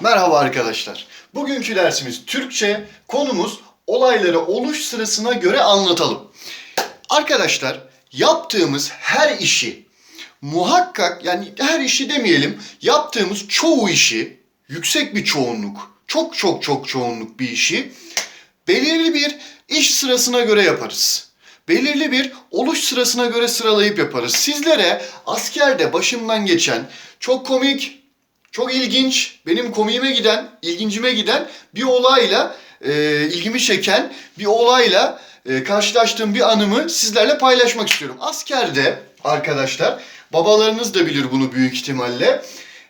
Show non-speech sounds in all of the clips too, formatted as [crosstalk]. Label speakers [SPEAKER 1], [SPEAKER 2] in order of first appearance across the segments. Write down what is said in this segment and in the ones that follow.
[SPEAKER 1] Merhaba arkadaşlar. Bugünkü dersimiz Türkçe. Konumuz olayları oluş sırasına göre anlatalım. Arkadaşlar yaptığımız her işi muhakkak yani her işi demeyelim yaptığımız çoğu işi yüksek bir çoğunluk çok çok çok çoğunluk bir işi belirli bir iş sırasına göre yaparız. Belirli bir oluş sırasına göre sıralayıp yaparız. Sizlere askerde başımdan geçen çok komik, çok ilginç, benim komiğime giden, ilgincime giden bir olayla, e, ilgimi çeken bir olayla e, karşılaştığım bir anımı sizlerle paylaşmak istiyorum. Askerde arkadaşlar, babalarınız da bilir bunu büyük ihtimalle.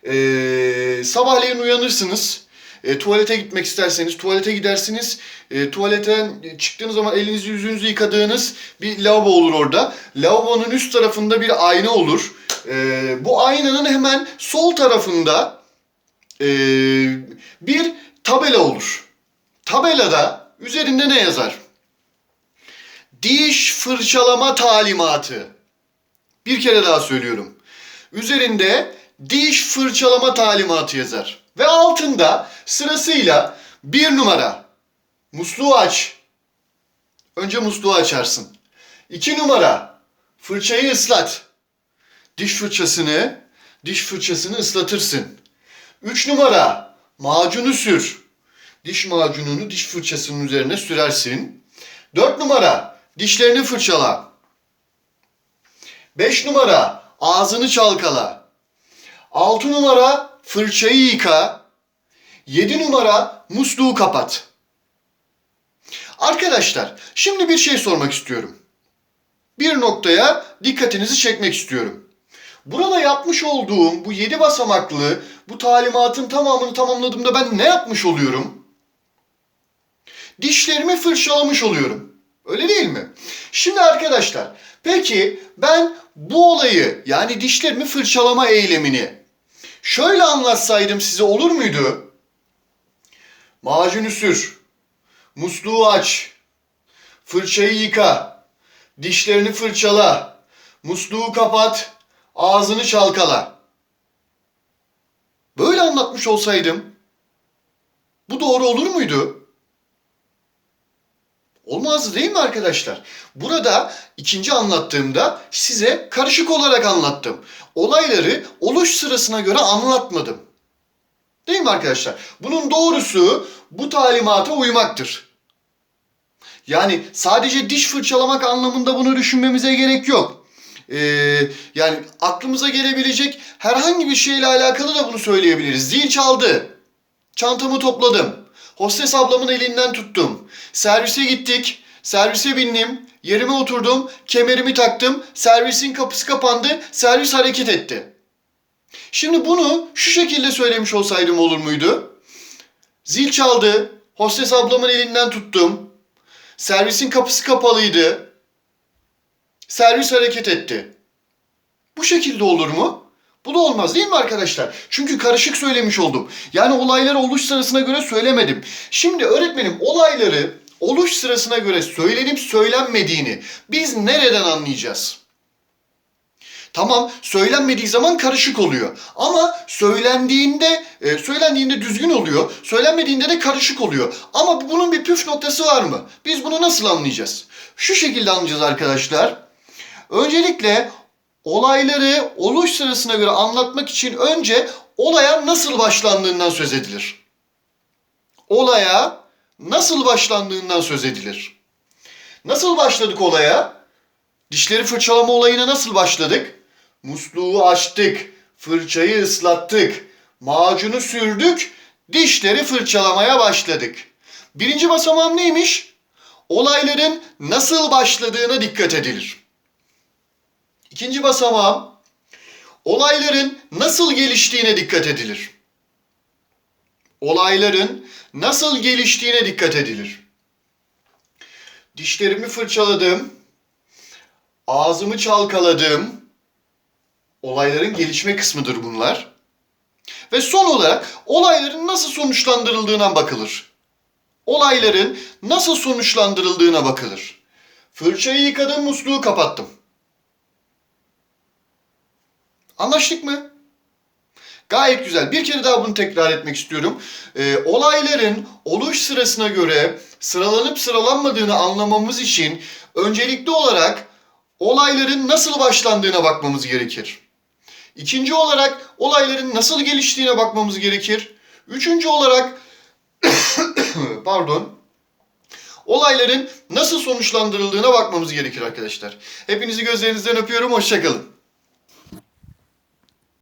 [SPEAKER 1] E, sabahleyin uyanırsınız. E, tuvalete gitmek isterseniz tuvalete gidersiniz. E, tuvaletten çıktığınız zaman elinizi yüzünüzü yıkadığınız bir lavabo olur orada. Lavabonun üst tarafında bir ayna olur. E, bu aynanın hemen sol tarafında e, bir tabela olur. Tabelada üzerinde ne yazar? Diş fırçalama talimatı. Bir kere daha söylüyorum. Üzerinde diş fırçalama talimatı yazar. Ve altında sırasıyla bir numara musluğu aç. Önce musluğu açarsın. İki numara fırçayı ıslat. Diş fırçasını diş fırçasını ıslatırsın. Üç numara macunu sür. Diş macununu diş fırçasının üzerine sürersin. Dört numara dişlerini fırçala. Beş numara ağzını çalkala. Altı numara fırçayı yıka. Yedi numara musluğu kapat. Arkadaşlar şimdi bir şey sormak istiyorum. Bir noktaya dikkatinizi çekmek istiyorum. Burada yapmış olduğum bu yedi basamaklı bu talimatın tamamını tamamladığımda ben ne yapmış oluyorum? Dişlerimi fırçalamış oluyorum. Öyle değil mi? Şimdi arkadaşlar peki ben bu olayı yani dişlerimi fırçalama eylemini şöyle anlatsaydım size olur muydu? Macunu sür, musluğu aç, fırçayı yıka, dişlerini fırçala, musluğu kapat, ağzını çalkala. Böyle anlatmış olsaydım bu doğru olur muydu? Olmazdı değil mi arkadaşlar? Burada ikinci anlattığımda size karışık olarak anlattım. Olayları oluş sırasına göre anlatmadım. Değil mi arkadaşlar? Bunun doğrusu bu talimata uymaktır. Yani sadece diş fırçalamak anlamında bunu düşünmemize gerek yok. Ee, yani aklımıza gelebilecek herhangi bir şeyle alakalı da bunu söyleyebiliriz. Zil çaldı. Çantamı topladım. Hostes ablamın elinden tuttum. Servise gittik. Servise bindim. Yerime oturdum. Kemerimi taktım. Servisin kapısı kapandı. Servis hareket etti. Şimdi bunu şu şekilde söylemiş olsaydım olur muydu? Zil çaldı. Hostes ablamın elinden tuttum. Servisin kapısı kapalıydı. Servis hareket etti. Bu şekilde olur mu? Bu da olmaz değil mi arkadaşlar? Çünkü karışık söylemiş oldum. Yani olayları oluş sırasına göre söylemedim. Şimdi öğretmenim olayları oluş sırasına göre söylenip söylenmediğini biz nereden anlayacağız? Tamam söylenmediği zaman karışık oluyor. Ama söylendiğinde e, söylendiğinde düzgün oluyor. Söylenmediğinde de karışık oluyor. Ama bunun bir püf noktası var mı? Biz bunu nasıl anlayacağız? Şu şekilde anlayacağız arkadaşlar. Öncelikle olayları oluş sırasına göre anlatmak için önce olaya nasıl başlandığından söz edilir. Olaya nasıl başlandığından söz edilir. Nasıl başladık olaya? Dişleri fırçalama olayına nasıl başladık? Musluğu açtık, fırçayı ıslattık, macunu sürdük, dişleri fırçalamaya başladık. Birinci basamağım neymiş? Olayların nasıl başladığına dikkat edilir. İkinci basamağım olayların nasıl geliştiğine dikkat edilir. Olayların nasıl geliştiğine dikkat edilir. Dişlerimi fırçaladım. Ağzımı çalkaladım. Olayların gelişme kısmıdır bunlar. Ve son olarak olayların nasıl sonuçlandırıldığına bakılır. Olayların nasıl sonuçlandırıldığına bakılır. Fırçayı yıkadım, musluğu kapattım. Anlaştık mı? Gayet güzel. Bir kere daha bunu tekrar etmek istiyorum. Ee, olayların oluş sırasına göre sıralanıp sıralanmadığını anlamamız için öncelikli olarak olayların nasıl başlandığına bakmamız gerekir. İkinci olarak olayların nasıl geliştiğine bakmamız gerekir. Üçüncü olarak [coughs] pardon olayların nasıl sonuçlandırıldığına bakmamız gerekir arkadaşlar. Hepinizi gözlerinizden öpüyorum. Hoşçakalın.